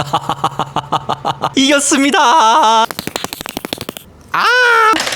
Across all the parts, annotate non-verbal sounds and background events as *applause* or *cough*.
*laughs* 이겼습니다.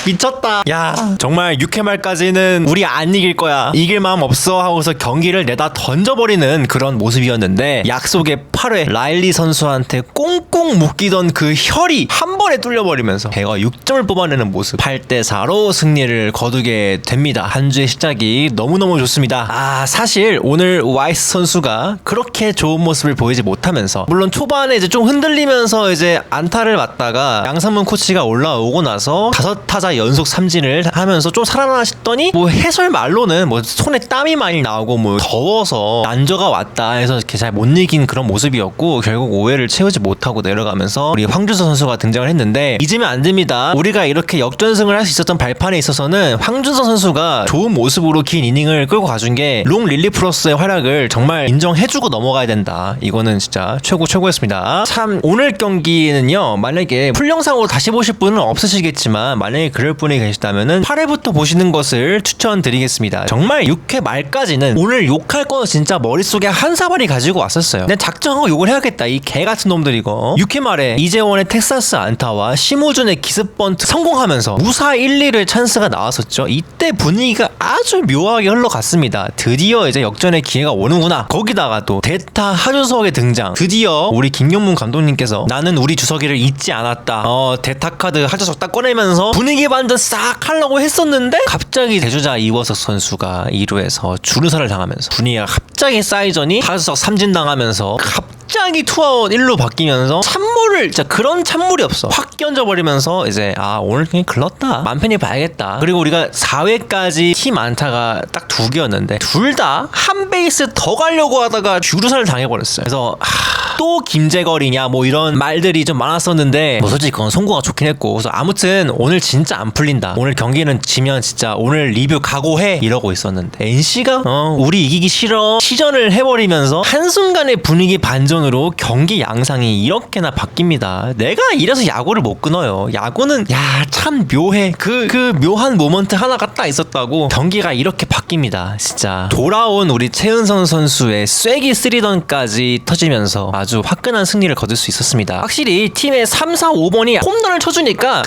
아 미쳤다. 야 정말 6회 말까지는 우리 안 이길 거야. 이길 마음 없어 하고서 경기를 내다 던져버리는 그런 모습이었는데 약속의 8회 라일리 선수한테 꽁꽁 묶이던 그 혈이 한 번에 뚫려버리면서 배가 6점을 뽑아내는 모습. 8대 4로 승리를 거두게 됩니다. 한 주의 시작이 너무너무 좋습니다. 아 사실 오늘 와이스 선수가 그렇게 좋은 모습을 보이지 못하면서 물론 초반에 이제 좀 흔들리면서 이제 안타를 맞다가 양상문 코치가 올라오고 나서 다섯 타자 연속 삼진을 하면서 좀 살아나 싶더니 뭐 해설 말로는 뭐 손에 땀이 많이 나오고 뭐 더워서 난저가 왔다 해서 이렇게 잘 못 이긴 그런 모습이었고 결국 오해를 채우지 못하고 내려가면서 우리 황준서 선수가 등장을 했는데 잊으면 안 됩니다. 우리가 이렇게 역전승을 할 수 있었던 발판에 있어서는 황준서 선수가 좋은 모습으로 긴 이닝을 끌고 가준 게 롱 릴리프로스의 활약을 정말 인정해주고 넘어가야 된다. 이거는 진짜 최고 최고였습니다. 참 오늘 경기는요 만약에 풀 영상으로 다시 보실 분은 없으시겠지만 만약에 그럴 분이 계시다면은 8회부터 보시는 것을 추천드리겠습니다. 정말 6회 말까지는 오늘 욕할 거 진짜 머릿속에 한 사발이 가지고 왔었어요. 그냥 작정하고 욕을 해야겠다. 이 개 같은 놈들 이거. 6회 말에 이재원의 텍사스 안타와 심우준의 기습 번트 성공하면서 무사 1, 2를 찬스가 나왔었죠. 이때 분위기가 아주 묘하게 흘러갔습니다. 드디어 이제 역전의 기회가 오는구나. 거기다가 또 대타 하주석의 등장. 드디어 우리 김용문 감독님께서 나는 우리 주석이를 잊지 않았다. 어 대타 카드 하주석 딱 꺼내면서 분위기 반전 싹 하려고 했었는데 갑자기 대주자 이워석 선수가 2루에서 주루사를 당하면서 분위기가 갑자기 쌓이더니 하주석 삼진 당하면서 갑 자기 투아웃 1루 바뀌면서 찬물을 진짜 그런 찬물이 없어. 확 끼얹어버리면서 이제 아 오늘 그냥 글렀다. 맘 편히 봐야겠다. 그리고 우리가 4회까지 팀 안타가 딱 두 개였는데 둘 다 한 베이스 더 가려고 하다가 주루사를 당해버렸어요. 그래서 하, 또 김재걸이냐 뭐 이런 말들이 좀 많았었는데 뭐 솔직히 그건 송구가 좋긴 했고. 그래서 아무튼 오늘 진짜 안 풀린다. 오늘 경기는 지면 진짜 오늘 리뷰 각오해. 이러고 있었는데 NC가 어 우리 이기기 싫어 시전을 해버리면서 한순간에 분위기 반전 으로 경기 양상이 이렇게나 바뀝니다. 내가 이래서 야구를 못 끊어요. 야구는 야 참 묘해. 그그 묘한 모먼트 하나가 딱 있었다고 경기가 이렇게 바뀝니다. 진짜. 돌아온 우리 최은선 선수의 쐐기 쓰리던까지 터지면서 아주 화끈한 승리를 거둘 수 있었습니다. 확실히 팀의 3, 4, 5번이 홈런을 쳐주니까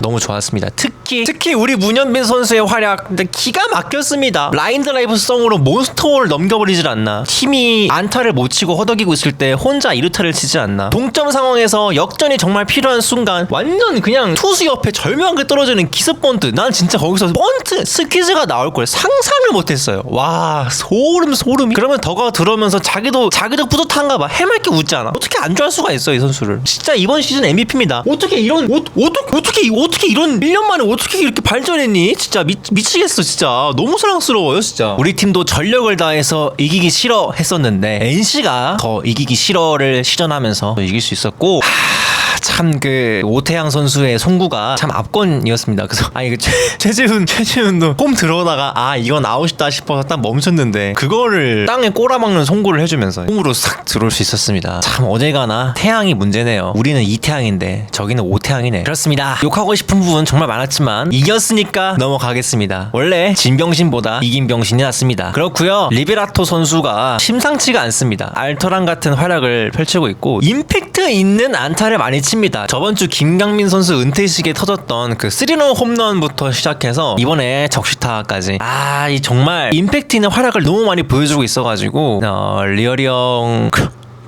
너무 좋았습니다. 특히 특히 우리 문현빈 선수의 활약 근데 기가 막혔습니다. 라인 드라이브성으로 몬스터를 넘겨버리질 않나. 팀이 안타를 못 치고 허덕이고 있을 때 혼자 2루타를 치지 않나. 동점 상황에서 역전이 정말 필요한 순간 완전 그냥 투수 옆에 절묘하게 떨어지는 기습 번트. 난 진짜 거기서 번트 스퀴즈가 나올 걸 상상을 못했어요. 와 소름 소름. 그러면 더가 들어오면서 자기도 자기도 뿌듯한가 봐. 해맑게 웃지 않아. 어떻게 안 좋아할 수가 있어 이 선수를. 진짜 이번 시즌 MVP입니다. 어떻게 이런 어, 어떻게 어떻게 어떻게 이런 1년 만에 어떻게 이렇게 발전했니? 진짜 미, 미치겠어 진짜 너무 사랑스러워요 진짜 우리 팀도 전력을 다해서 이기기 싫어 했었는데 NC가 더 이기기 싫어를 시전하면서 이길 수 있었고 참 그 오태양 선수의 송구가 참 압권이었습니다. 그래서 아니 그 최, 최지훈 최지훈도 홈 들어오다가 아 이건 아웃이다 싶어서 딱 멈췄는데 그거를 땅에 꼬라박는 송구를 해주면서 홈으로 싹 들어올 수 있었습니다. 참 어제가나 태양이 문제네요. 우리는 이태양인데 저기는 오태양이네. 그렇습니다. 욕하고 싶은 부분 정말 많았지만 이겼으니까 넘어가겠습니다. 원래 진 병신보다 이긴 병신이 낫습니다. 그렇고요. 리베라토 선수가 심상치가 않습니다. 알터란 같은 활약을 펼치고 있고 임팩트 있는 안타를 많이 칩니다. 저번 주 김강민 선수 은퇴식에 터졌던 그 쓰리런 홈런부터 시작해서 이번에 적시타까지 아 이 정말 임팩트 있는 활약을 너무 많이 보여주고 있어가지고 어, 리얼이 형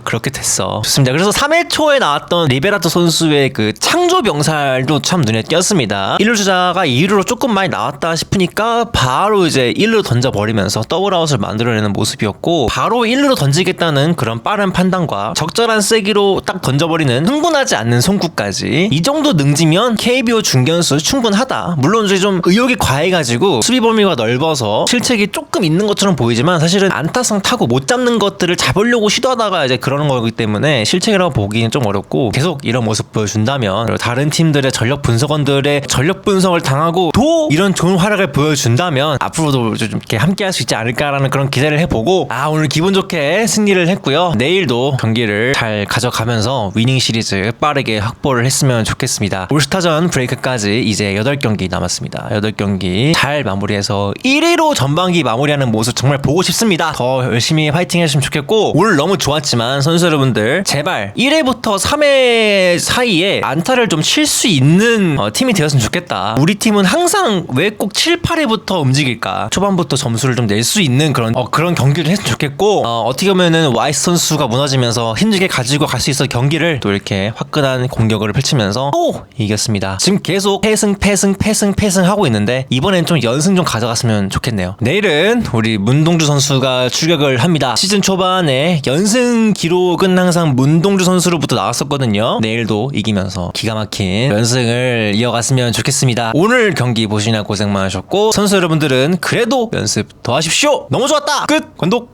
그렇게 됐어. 좋습니다. 그래서 3회 초에 나왔던 리베라토 선수의 그 창조 병살도 참 눈에 띄었습니다. 1루 주자가 2루로 조금 많이 나왔다 싶으니까 바로 이제 1루 던져버리면서 더블아웃을 만들어내는 모습이었고 바로 1루로 던지겠다는 그런 빠른 판단과 적절한 세기로 딱 던져버리는 흥분하지 않는 송구까지 이 정도 능지면 KBO 중견수 충분하다. 물론 이제 좀 의욕이 과해가지고 수비 범위가 넓어서 실책이 조금 있는 것처럼 보이지만 사실은 안타성 타고 못 잡는 것들을 잡으려고 시도하다가 이제 그런 거기 때문에 실책이라고 보기는 좀 어렵고 계속 이런 모습 보여준다면 다른 팀들의 전력 분석원들의 전력 분석을 당하고 또 이런 좋은 활약을 보여준다면 앞으로도 좀 이렇게 함께 할 수 있지 않을까라는 그런 기대를 해보고 아 오늘 기분 좋게 승리를 했고요. 내일도 경기를 잘 가져가면서 위닝 시리즈 빠르게 확보를 했으면 좋겠습니다. 올스타전 브레이크까지 이제 8경기 남았습니다. 8경기 잘 마무리해서 1위로 전반기 마무리하는 모습 정말 보고 싶습니다. 더 열심히 파이팅 했으면 좋겠고 오늘 너무 좋았지만 선수 여러분들 제발 1회부터 3회 사이에 안타를 좀 칠 수 있는 어, 팀이 되었으면 좋겠다. 우리 팀은 항상 왜 꼭 7, 8회부터 움직일까? 초반부터 점수를 좀 낼 수 있는 그런 어, 그런 경기를 했으면 좋겠고 어, 떻게 보면은 와이스 선수가 무너지면서 힘들게 가지고 갈 수 있어 경기를 또 이렇게 화끈한 공격을 펼치면서 또 이겼습니다. 지금 계속 패승 패승 패승 패승 하고 있는데 이번엔 좀 연승 좀 가져갔으면 좋겠네요. 내일은 우리 문동주 선수가 출격을 합니다. 시즌 초반에 연승 기록 은 항상 문동주 선수로부터 나왔었거든요. 내일도 이기면서 기가 막힌 연승을 이어갔으면 좋겠습니다. 오늘 경기 보시냐 고생 많으셨고 선수 여러분들은 그래도 연습 더 하십시오. 너무 좋았다. 끝. 관독.